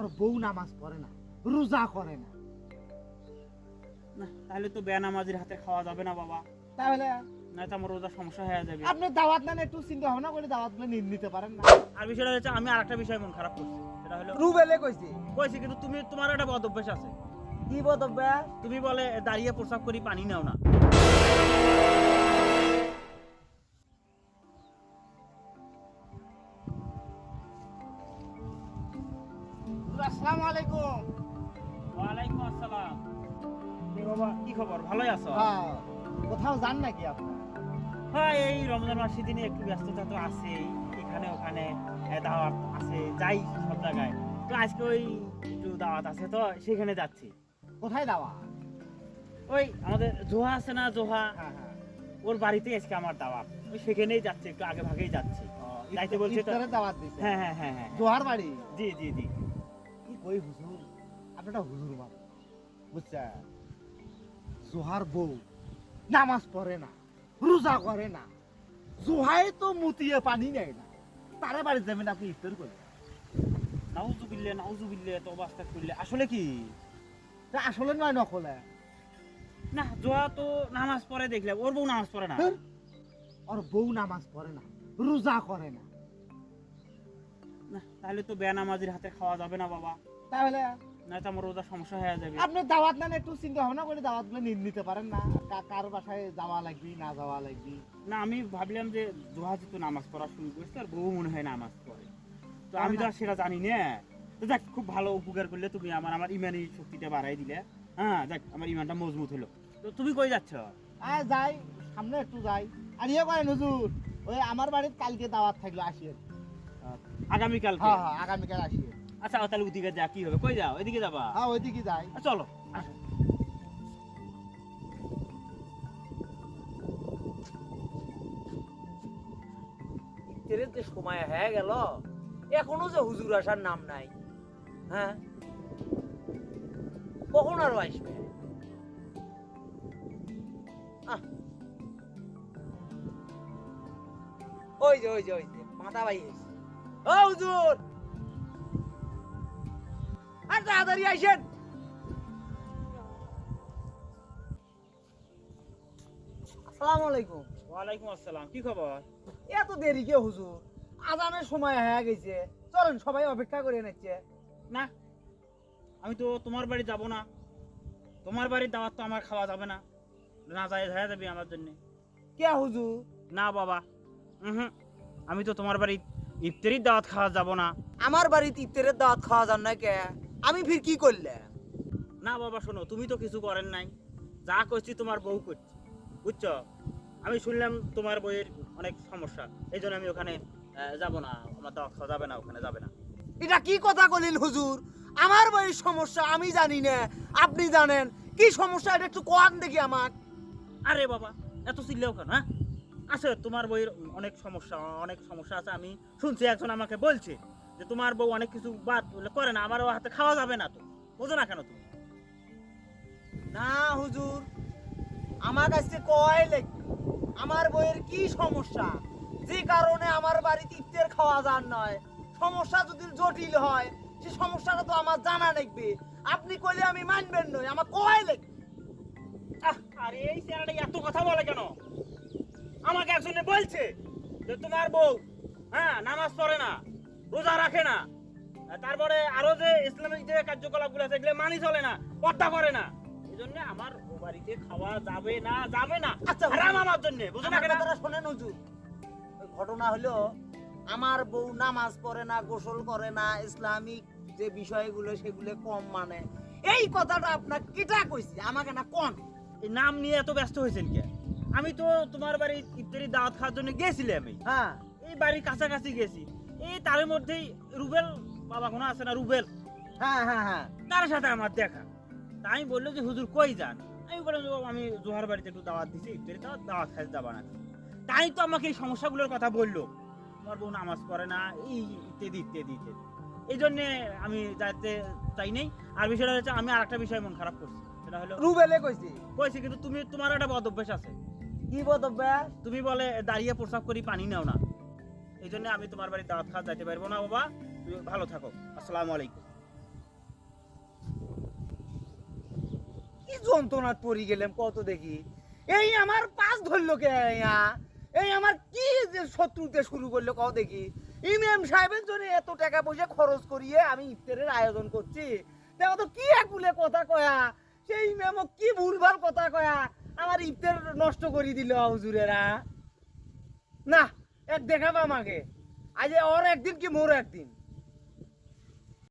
আর বউ নামাজ পড়ে না রোজা করে না না তাহলে তো বেনামাজির হাতে খাওয়া যাবে না বাবা তাহলে না তো আমার রোজা সমস্যা হয়ে যাবে আপনি দাওয়াত নেন একটু চিন্তা ভাবনা করে দাওয়াতগুলো নিতে পারেন না আর বিষয়টা হচ্ছে আমি আরেকটা বিষয় মন খারাপ করছি। সেটা হলো রুবেলে কইছি। কইছি কিন্তু তুমি তোমার একটা বদ অভ্যাস আছে। কি বদব্যা তুমি বলে দাঁড়িয়ে প্রসাব করি পানি নাও না। আসসালামু আলাইকুম। ওয়ালাইকুম আসসালাম। কি বাবা কি খবর? ভালোই আছো? হ্যাঁ। কোথাও যান নাকি আপনি? হ্যাঁ এই রমজান মাসের দিনে একটু ব্যস্ততা তো আছেই। এখানে ওখানে দাওয়াত আছে যাই সব জায়গায়। তো আজকে ওই একটু দাওয়াত আছে তো সেখানে যাচ্ছি। কোথায় দাওয়া ওই আমাদের জোহা আছে না জোহা? হ্যাঁ ওর বাড়িতেই আজকে আমার দাওয়াত। ওই সেখানেই যাচ্ছে একটু আগে ভাগেই যাচ্ছি। যাইতে বলছে তো দাওয়াত দিছে? হ্যাঁ হ্যাঁ হ্যাঁ। জোহার বাড়ি? জি জি জি। কই হুজুর? আপনারা হুজুর মান বুঝছেন? জোহার বউ। নামাজ পড়ে না রোজা করে না। জোহাই তো মুতিয়ে পানি নেয় না। তারে বাড়ি যাবেন আপনি ইফতার করে নাউজুবিল্লে নাউজুবিল্লে তো অবস্থা করলে আসলে কি? আসলে নয় নকলে। না জোহা তো নামাজ পড়ে দেখলে ওর বউ নামাজ পড়ে না। হ্যাঁ? আর বউ নামাজ পড়ে না রোজা করে না। না তাহলে তো বেনামাজির হাতে খাওয়া যাবে না বাবা। তাহলে না তো আমার রোজা সমস্যা হয়ে যাবে। আপনি দাওয়াত নেন একটু চিন্তা ভাবনা করে দাওয়াতগুলো নিতে পারেন না। কার বাসায় যাওয়া লাগবে না যাওয়া লাগবে। না আমি ভাবলাম যে জোহা যেহেতু নামাজ পড়া শুরু করছে আর বউ মনে হয় নামাজ পড়ে। তো আমি তো আর সেটা জানি না। তো যাক খুব ভালো উপকার করলে তুমি আমার আমার ইমানি শক্তিটা বাড়াই দিলে। হ্যাঁ যাক আমার ইমানটা মজবুত হলো। তো তুমি কই যাচ্ছ? আয় যাই সামনে একটু যাই। আর ইয়ে করেন হুজুর ওই আমার বাড়ির কালকে দাওয়াত থাকল আসিয়ে আগামীকাল হ্যাঁ হ্যাঁ আগামীকাল আসিয়ে আচ্ছা তাহলে ওদিকে যা কি হবে? কই যাও? এদিকে যাবা? হ্যাঁ ওইদিকে যাই। চলো। আসো। ইফতারের যে সময় হয়ে গেল এখনও যে হুজুর আসার নাম নাই। হ্যাঁ? কখন আরও আসবে? ওই যে ওই যে ওই যে মাথা ভাই এসে ও হুজুর! তাড়াতাড়ি আসেন। আসসালামু আলাইকুম। ওয়ালাইকুম আসসালাম কি খবর? এত দেরি কে হুজুর? আজানের সময় হয়ে গেছে। চলেন সবাই অপেক্ষা করে নিচ্ছে। না আমি তো তোমার বাড়ি যাব না। তোমার বাড়ির দাওয়াত তো আমার খাওয়া যাবে না। না যায় হয়ে যাবে আমার জন্য। কে হুজুর? না বাবা। হুম আমি তো তোমার বাড়ি ইফতারির দাওয়াত খাওয়া যাব না। আমার বাড়িতে ইফতারের দাওয়াত খাওয়া যান না কে? আমি ফির কি করলে? না বাবা শোনো তুমি তো কিছু করেন নাই। যা করছি তোমার বউ করছি বুঝছ? আমি শুনলাম তোমার বইয়ের অনেক সমস্যা এই জন্য আমি ওখানে যাব না। আমার দাওয়াত খাওয়া যাবে না ওখানে যাবে না। এটা কি কথা বলেন হুজুর? আমার বাড়ির সমস্যা আমি জানি না আপনি জানেন। কি সমস্যা? এটা একটু কোয়ান দেখি আমার আরে বাবা এত চিল্লেও কেন হ্যাঁ? আছে তোমার বইয়ের অনেক সমস্যা অনেক সমস্যা আছে, আমি শুনছি, একজন আমাকে বলছে যে তোমার বউ অনেক কিছু বাদ করে না আমার হাতে খাওয়া যাবে না তো, বোঝো না কেন তুমি? না, হুজুর, আমার কাছে কয় লেখ, আমার বইয়ের কি সমস্যা? যে কারণে আমার বাড়িতে ইফতার খাওয়া যান নয়, সমস্যা যদি জটিল হয়, সে সমস্যাটা তো আমার জানা লাগবে। আপনি কইলে আমি মানবেন নয় আমার কয় লেখ? আরে, এই চেহারাটা এত কথা বলে কেন? আমাকে একজনে বলছে যে তোমার বউ হ্যাঁ নামাজ পড়ে না রোজা রাখে না। তারপরে আরও যে ইসলামিক যে কার্যকলাপগুলো আছে এগুলো মানি চলে না পর্দা করে না। এই জন্য আমার ও বাড়িতে খাওয়া যাবে না যাবে না। আচ্ছা, হারাম আমার জন্য বুঝো না কেন? কথাটা শোনেন হুজুর। ঘটনা হলো আমার বউ নামাজ পড়ে না গোসল করে না ইসলামিক যে বিষয়গুলো সেগুলো কম মানে। এই কথাটা আপনার কেটা কইছি? আমাকে না কোন। এই নাম নিয়ে এত ব্যস্ত হয়েছেন কে? আমি তো তোমার বাড়ি ইফতারি দাওয়াত খাওয়ার জন্য গেছিলাম আমি। হ্যাঁ। এই বাড়ির কাছাকাছি গেছি। এই তার মধ্যেই রুবেল বাবা কোনো আছে না রুবেল? হ্যাঁ হ্যাঁ হ্যাঁ। তার সাথে আমার দেখা। তা আমি বলল যে হুজুর কই যান? আমি বললাম যে আমি জোহার বাড়িতে একটু দাওয়াত দিছি ইফতারি দাওয়াত দাওয়াত খাইতে যাবা না। তাই তো আমাকে এই সমস্যাগুলোর কথা বলল। তোমার বউ নামাজ পড়ে না এই ইত্যাদি ইত্যাদি ইত্যাদি। এই জন্যে আমি যাইতে চাই নাই। আর বিষয়টা হচ্ছে আমি আর একটা বিষয় মন খারাপ করছি। সেটা হলো রুবেলে কইছি। কইছি কিন্তু তুমি তোমার একটা বদ অভ্যাস আছে। কি বদব্যা তুমি বলে, দাঁড়িয়ে প্রসাব করি, পানি নাও না। এই জন্য আমি তোমার বাড়ি দাঁত খাওয়া যাইতে পারব না, বাবা। তুমি ভালো থাকো। আসসালামু আলাইকুম। কি যন্ত্রণাত পড়ি গেলাম, কত দেখি। এই আমার পাঁচ ধরলো কে এই আমার কি যে শত্রুতে শুরু করল কত দেখি। ইমাম সাহেবের জন্য এত টাকা পয়সা খরচ করিয়ে আমি ইফতারের আয়োজন করছি। দেখো তো, কি এক কথা কয়া। সেই ইমামও কি ভুলভাল কথা কয়া। আমার ইফতার নষ্ট করে দিল হুজুরেরা। না, এক দেখাবো আমাকে। আজ ওর একদিন কি মোর একদিন?